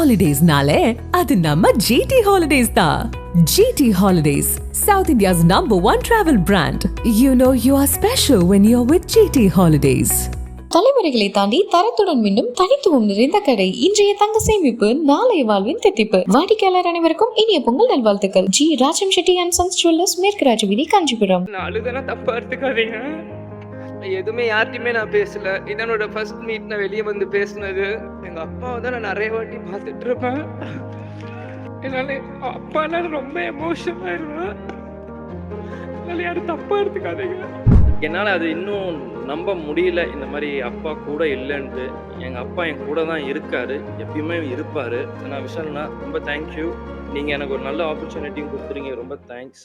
ஹாலிடேஸ்னாலே அது நம்ம ஜிடி ஹாலிடேஸ் தான் GT holidays south India's number one travel brand you know you are special when you are with GT holidays தலைமுறைகளை தாண்டி தரத்துடன் மீண்டும் தனித்துவம் நிறைந்த கடை இன்றைய தங்க சேமிப்பு நாளைய வாழ்வின் தித்திப்பு. வாடிக்கையாளர் அனைவருக்கும் இனிய பொங்கல் நல்வாழ்த்துக்கள். G Rajam Chetty and sons jewellers மேற்கு ராஜவீதி காஞ்சிபுரம். நான் அழுதனா தப்பா எடுத்துக்காதீங்க. எதுவுமே யார்கிட்டயுமே நான் பேசல. இதனோட ஃபர்ஸ்ட் மீட் நான் வெளியே வந்து பேசினது. எங்க அப்பாவை தான் நான் நிறைய வாட்டி பார்த்துட்டு இருப்பேன். என்னால அப்பானால ரொம்ப எமோஷன் ஆயிடுவேன் அதனால யாரும் தப்பா எடுத்துக்காதீங்க. என்னால் அது இன்னும் நம்ப முடியல. இந்த மாதிரி அப்பா கூட இல்லைன்ட்டு. எங்கள் அப்பா என் கூட தான் இருக்காரு. எப்பயுமே இருப்பார். நான் விஷயம்னா ரொம்ப தேங்க்யூ நீங்கள் எனக்கு ஒரு நல்ல ஆப்பர்ச்சுனிட்டியும் கொடுத்துறீங்க ரொம்ப தேங்க்ஸ்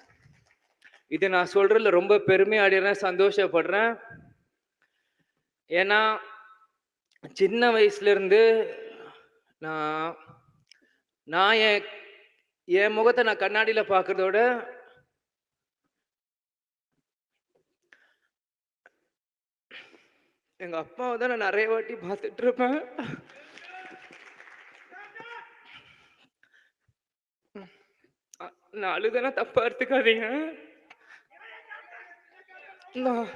இது நான் சொல்றதுல ரொம்ப பெருமையாடுறேன் சந்தோஷப்படுறேன். ஏன்னா சின்ன வயசுலேருந்து நான் நான் என் என் முகத்தை நான் கண்ணாடியில் பார்க்குறதோட எங்கள் அப்பாவை தான் நான் நிறைய வாட்டி பார்த்துட்டு இருப்பேன் நான் அழுதனா தப்பா எடுத்துக்காதீங்க. நான்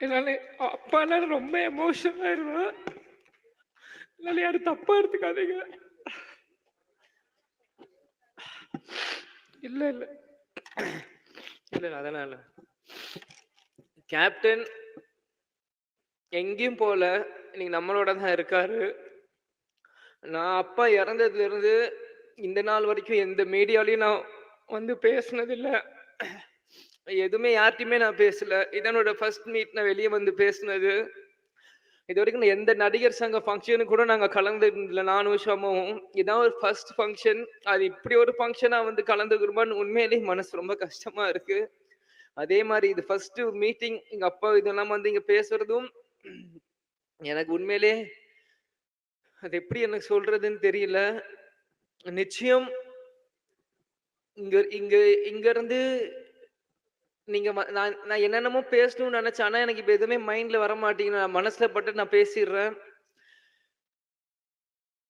என்னால அப்பானால ரொம்ப எமோஷன் ஆயிடுவேன் என்னால யாரும் தப்பா எடுத்துக்காதீங்க. இல்ல இல்ல. இல்ல இல்ல அதெல்லாம் இல்ல. கேப்டன் எங்கேயும் போல இன்னைக்கு நம்மளோட தான் இருக்காரு. நான் அப்பா இறந்ததுலேருந்து இந்த நாள் வரைக்கும் எந்த மீடியாலையும் நான் வந்து பேசினதில்லை. எதுவுமே யார்கிட்டையுமே நான் பேசல. இதனோட ஃபர்ஸ்ட் மீட் நான் வெளியே வந்து பேசினது. இது வரைக்கும் நான் எந்த நடிகர் சங்க ஃபங்க்ஷனு கூட நாங்கள் கலந்து கலந்துருந்ததில்ல நானும் ஷமும். இதான் ஒரு ஃபர்ஸ்ட் ஃபங்க்ஷன் அது இப்படி ஒரு ஃபங்க்ஷனாக வந்து கலந்துக்கிறோமான்னு உண்மையிலேயே மனசு ரொம்ப கஷ்டமாக இருக்குது அதே மாதிரி இது ஃபர்ஸ்ட் மீட்டிங் எங்க அப்பா இதெல்லாம் வந்து இங்க பேசுறதும் எனக்கு உண்மையிலே அது எப்படி எனக்கு சொல்றதுன்னு தெரியல. நிச்சயம் இங்க இங்க இங்க இருந்து நீங்க நான் நான் என்னென்னமோ பேசணும்னு நினைச்சேன். ஆனா எனக்கு இப்ப எதுவுமே மைண்ட்ல வர மாட்டேங்குது. நான் மனசுல பட்டு நான் பேசிடுறேன்.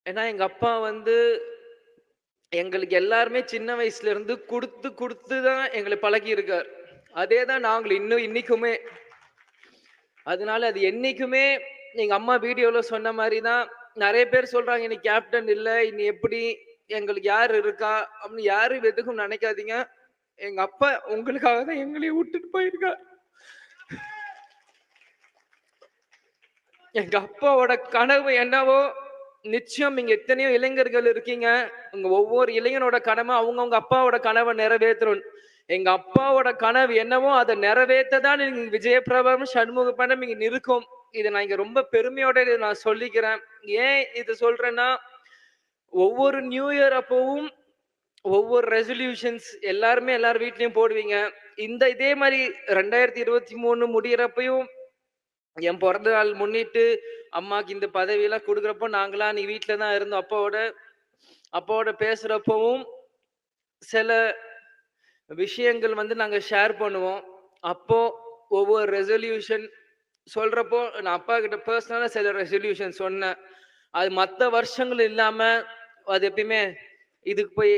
ஏன்னா எங்க அப்பா வந்து எங்களுக்கு எல்லாருமே சின்ன வயசுல இருந்து கொடுத்து கொடுத்து தான் எங்களை பழகி இருக்கார் அதே தான் நாங்கள் இன்னும் இன்னைக்குமே. அதனால அது என்னைக்குமே எங்க அம்மா வீடியோல சொன்ன மாதிரி தான் நிறைய பேர் சொல்றாங்க இன்னைக்கு கேப்டன் இல்லை இனி எப்படி எங்களுக்கு யார் இருக்கா? அப்படின்னு யாரும் எதுக்கும் நினைக்காதீங்க. எங்க அப்பா உங்களுக்காக தான் எங்களையும் விட்டுட்டு போயிருக்கா எங்க அப்பாவோட கனவு என்னவோ நிச்சயம் இங்க எத்தனையோ இளைஞர்கள் இருக்கீங்க. உங்க ஒவ்வொரு இளைஞனோட கடமை அவங்கவுங்க அப்பாவோட கனவை நிறைவேற்றணும். எங்க அப்பாவோட கனவு என்னவோ அதை நிறைவேற்ற தான் நீங்க விஜயபிரபம் சண்முகப்பனம் இங்க நிற்கும். இதை நான் இங்க ரொம்ப பெருமையோட இதை நான் சொல்லிக்கிறேன். ஏன் இது சொல்றேன்னா ஒவ்வொரு நியூ இயர் அப்பவும் ஒவ்வொரு ரெசல்யூஷன்ஸ் எல்லாருமே எல்லார் வீட்லயும் போடுவீங்க. இந்த இதே மாதிரி ரெண்டாயிரத்தி இருபத்தி மூணு முடியிறப்பையும் என் பிறந்த நாள் முன்னிட்டு அம்மாக்கு இந்த பதவியெல்லாம் கொடுக்குறப்போ நாங்களாம் நீ வீட்டில தான் இருந்தோம். அப்பாவோட அப்பாவோட பேசுறப்பவும் சில விஷயங்கள் வந்து நாங்கள் ஷேர் பண்ணுவோம். அப்போ ஒவ்வொரு ரெசல்யூஷன் சொல்றப்போ நான் அப்பா கிட்ட பர்சனலா சில ரெசல்யூஷன் சொன்னேன். அது மற்ற வருஷங்கள் இல்லாம அது எப்பயுமே இதுக்கு போய்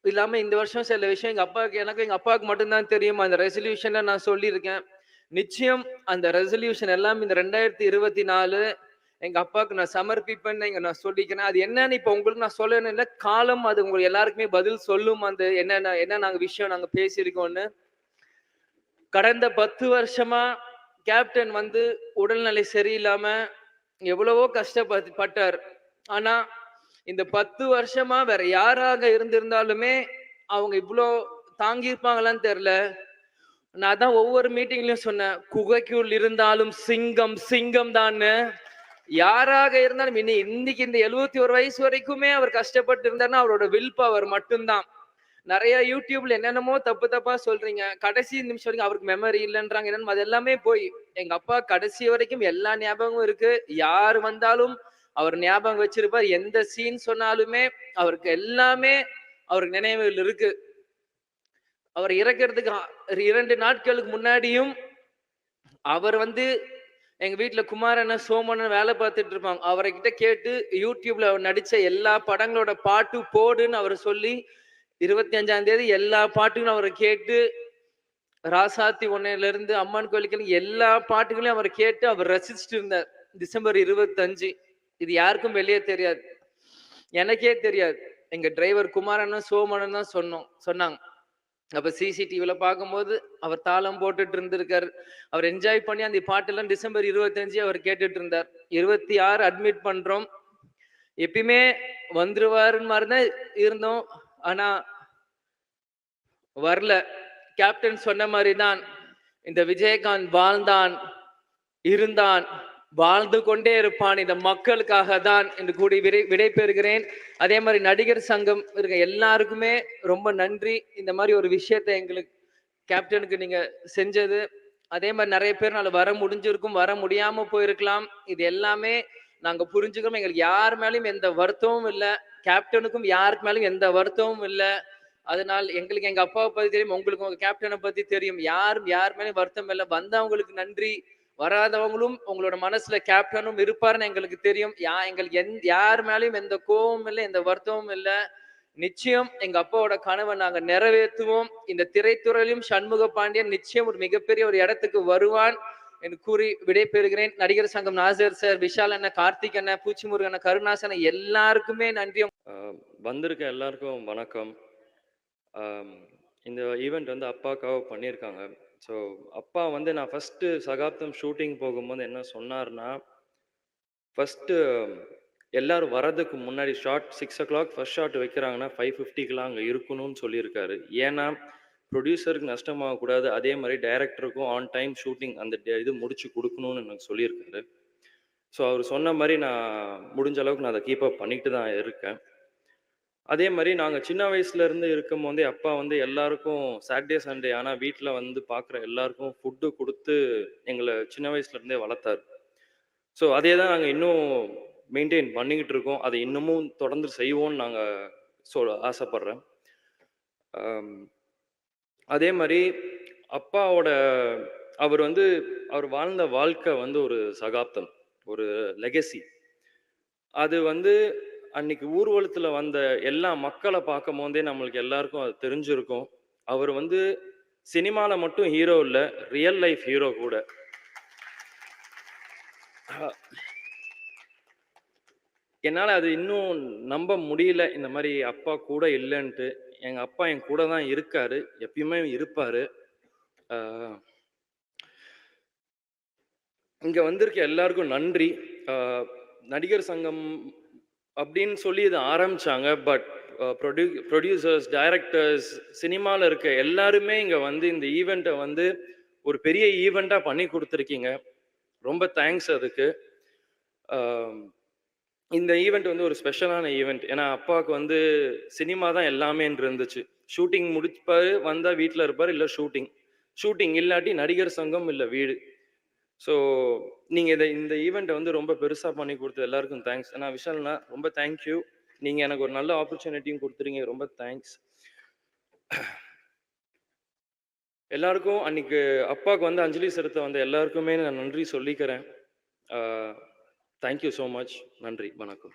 இல்லாம இந்த வருஷம் சில விஷயம் எங்க அப்பாவுக்கு எனக்கு எங்க அப்பாவுக்கு மட்டும்தான் தெரியும்? அந்த ரெசல்யூஷன்ல நான் சொல்லியிருக்கேன். நிச்சயம் அந்த ரெசல்யூஷன் எல்லாம் இந்த ரெண்டாயிரத்தி இருபத்தி நாலு எங்க அப்பாவுக்கு நான் சமர்ப்பிப்பேன்னு இங்க நான் சொல்லிக்கிறேன். அது என்னன்னு இப்ப உங்களுக்கு நான் சொல்லணும் இல்லை காலம் அது உங்களுக்கு எல்லாருக்குமே பதில் சொல்லும் அந்த என்னென்ன என்ன நாங்க விஷயம் நாங்க பேசியிருக்கோம்னு. கடந்த பத்து வருஷமா கேப்டன் வந்து உடல்நிலை சரியில்லாம எவ்வளவோ கஷ்டப்பட்டார் பட்டார் ஆனா இந்த பத்து வருஷமா வேற யாராக இருந்திருந்தாலுமே அவங்க இவ்வளோ தாங்கியிருப்பாங்களான்னு தெரியல. நான் தான் ஒவ்வொரு மீட்டிங்லயும் சொன்னேன் குகைக்குள் இருந்தாலும் சிங்கம் சிங்கம் தான்னு யாராக இருந்தாலும் இன்னைக்கு இன்னைக்கு இந்த எழுபத்தி ஒரு வயசு வரைக்குமே அவர் கஷ்டப்பட்டு இருந்தாருன்னா அவரோட வில் பவர் மட்டும்தான். நிறைய யூடியூப்ல என்னென்னமோ தப்பு தப்பா சொல்றீங்க. கடைசி நிமிஷம் வரைக்கும் அவருக்கு மெமரி இல்லைன்றாங்க. என்னன்னு அது எல்லாமே போய் எங்க அப்பா கடைசி வரைக்கும் எல்லா ஞாபகமும் இருக்கு. யார் வந்தாலும் அவர் ஞாபகம் வச்சிருப்பார். எந்த சீன் சொன்னாலுமே அவருக்கு எல்லாமே அவருக்கு நினைவுகள் இருக்கு. அவர் இறக்கிறதுக்கு இரண்டு நாட்களுக்கு முன்னாடியும் அவர் வந்து எங்க வீட்டுல குமாரன சோமண்ணன் வேலை பார்த்துட்டு இருப்பாங்க. அவரை கிட்ட கேட்டு யூடியூப்ல அவர் நடிச்ச எல்லா படங்களோட பாட்டு போடுன்னு அவர் சொல்லி இருபத்தி அஞ்சாம் தேதி எல்லா பாட்டுகளும் அவரை கேட்டு ராசாத்தி ஒன்னையில இருந்து அம்மன் கோயிலுக்கு எல்லா பாட்டுகளையும் அவர் கேட்டு அவர் ரசிச்சுட்டு இருந்தார். டிசம்பர் இருபத்தஞ்சு. இது யாருக்கும் வெளியே தெரியாது. எனக்கே தெரியாது. எங்க டிரைவர் குமாரன்னு சோமனன் தான் சொன்னோம் சொன்னாங்க. அப்ப சிசிடிவில பார்க்கும்போது அவர் தாளம் போட்டுட்டு இருந்திருக்காரு. அவர் என்ஜாய் பண்ணி அந்த பாட்டெல்லாம் டிசம்பர் இருபத்தஞ்சு அவர் கேட்டுட்டு இருந்தார். இருபத்தி ஆறு அட்மிட் பண்றோம். எப்பயுமே வந்துருவாருன்னு மாதிரி தான் இருந்தோம். ஆனா வரல. கேப்டன் சொன்ன மாதிரி தான் இந்த விஜயகாந்த் வாழ்ந்தான் இருந்தான். வாழ்ந்து கொண்டே இருப்பான். இந்த மக்களுக்காக தான் என்று கூடி விடை விடைபெறுகிறேன் அதே மாதிரி நடிகர் சங்கம் இருக்க எல்லாருக்குமே ரொம்ப நன்றி. இந்த மாதிரி ஒரு விஷயத்தை எங்களுக்கு கேப்டனுக்கு நீங்க செஞ்சது. அதே மாதிரி நிறைய பேர்னால வர முடிஞ்சிருக்கும் வர முடியாம போயிருக்கலாம். இது எல்லாமே நாங்க புரிஞ்சுக்கிறோம். எங்களுக்கு யார் மேலயும் எந்த வருத்தமும் இல்லை. கேப்டனுக்கும் யாருக்கு மேலேயும் எந்த வருத்தமும் இல்லை. அதனால் எங்களுக்கு எங்க அப்பாவை பத்தி தெரியும் உங்களுக்கு உங்க கேப்டனை பத்தி தெரியும். யாரும் யார் மேலயும் வருத்தம் இல்லை. வந்தவங்களுக்கு நன்றி. வராதவங்களும் உங்களோட மனசுல கேப்டனும் இருப்பாருன்னு எங்களுக்கு தெரியும். யா எங்களுக்கு எந் யார் மேலேயும் எந்த கோவமும் இல்லை எந்த வருத்தமும் இல்லை. நிச்சயம் எங்க அப்பாவோட கனவை நாங்க நிறைவேற்றுவோம். இந்த திரைத்துறையிலும் சண்முக பாண்டியன் நிச்சயம் ஒரு மிகப்பெரிய ஒரு இடத்துக்கு வருவான் என்று கூறி விடைபெறுகிறேன். நடிகர் சங்கம் நாசர் சார் விஷால் அண்ணன் கார்த்திக் அண்ணன் பூச்சிமுருகன் கருணாசன எல்லாருக்குமே நன்றியும் வந்திருக்க எல்லாருக்கும் வணக்கம். இந்த ஈவெண்ட் வந்து அப்பாக்காக பண்ணியிருக்காங்க. ஸோ அப்பா வந்து நான் ஃபஸ்ட்டு சகாப்தம் ஷூட்டிங் போகும்போது என்ன சொன்னார்னா ஃபஸ்ட்டு எல்லாரும் வரதுக்கு முன்னாடி sharp six o'clock first shot வைக்கிறாங்கன்னா five ஃபிஃப்டிக்கெலாம் அங்கே இருக்கணும்னு சொல்லியிருக்காரு. ஏன்னா ப்ரொடியூசருக்கு நஷ்டமாகக்கூடாது. அதே மாதிரி டைரக்டருக்கும் ஆன் டைம் ஷூட்டிங் அந்த டே- இது முடிச்சு கொடுக்கணும்னு எனக்கு சொல்லியிருக்காரு. ஸோ அவர் சொன்ன மாதிரி நான் முடிஞ்ச அளவுக்கு நான் அதை கீப் அப் பண்ணிட்டு தான் இருக்கேன். அதே மாதிரி நாங்கள் சின்ன வயசுல இருந்து இருக்கும் போதே அப்பா வந்து எல்லாருக்கும் சாட்டர்டே சண்டே ஆனால் வீட்டில் வந்து பார்க்குற எல்லாருக்கும் ஃபுட்டு கொடுத்து எங்களை சின்ன வயசுல இருந்தே வளர்த்தாரு ஸோ அதே தான் நாங்கள் இன்னும் மெயின்டைன் பண்ணிக்கிட்டு இருக்கோம். அதை இன்னமும் தொடர்ந்து செய்வோம்னு நாங்கள் சொல் ஆசைப்பட்றேன். அதே மாதிரி அப்பாவோட அவர் வந்து அவர் வாழ்ந்த வாழ்க்கை வந்து ஒரு சகாப்தம் ஒரு லெகசி அது வந்து அன்னைக்கு ஊர்வலத்துல வந்த எல்லா மக்களை பார்க்கும் போதே நம்மளுக்கு எல்லாருக்கும் அது தெரிஞ்சிருக்கும். அவர் வந்து சினிமால மட்டும் ஹீரோ இல்ல ரியல் லைஃப் ஹீரோ கூட. என்னால் அது இன்னும் நம்ப முடியல இந்த மாதிரி அப்பா கூட இல்லைன்ட்டு. எங்கள் அப்பா என் கூட தான் இருக்காரு எப்பயுமே இருப்பார். இங்கே வந்திருக்க எல்லாருக்கும் நன்றி. நடிகர் சங்கம் அப்படின்னு சொல்லி இதை ஆரம்பிச்சாங்க. பட் ப்ரொடியூ ப்ரொடியூசர்ஸ் டைரக்டர்ஸ் சினிமாவில் இருக்க எல்லாருமே இங்கே வந்து இந்த ஈவெண்ட்டை வந்து ஒரு பெரிய ஈவெண்ட்டாக பண்ணி கொடுத்துருக்கீங்க. ரொம்ப தேங்க்ஸ் அதுக்கு. Um, இந்த ஈவெண்ட் வந்து ஒரு ஸ்பெஷலான ஈவெண்ட் ஏன்னா அப்பாவுக்கு வந்து சினிமா தான் எல்லாமேன்னு இருந்துச்சு. ஷூட்டிங் முடிப்பார் வந்தால் வீட்டில் இருப்பார் இல்லை ஷூட்டிங் ஷூட்டிங் இல்லாட்டி நடிகர் சங்கம் இல்லை வீடு. ஸோ நீங்கள் இதை இந்த ஈவெண்ட்டை வந்து ரொம்ப பெருசாக பண்ணி கொடுத்து எல்லாருக்கும் தேங்க்ஸ் நான் விஷால்னா ரொம்ப தேங்க்யூ நீங்கள் எனக்கு ஒரு நல்ல ஆப்பர்ச்சுனிட்டியும் கொடுத்துருங்க ரொம்ப தேங்க்ஸ் எல்லாருக்கும் அன்னைக்கு அப்பாவுக்கு வந்து அஞ்சலி செலுத்த வந்த எல்லாருக்குமே நான் நன்றி சொல்லிக்கிறேன். தேங்க்யூ ஸோ மச் நன்றி. வணக்கம்.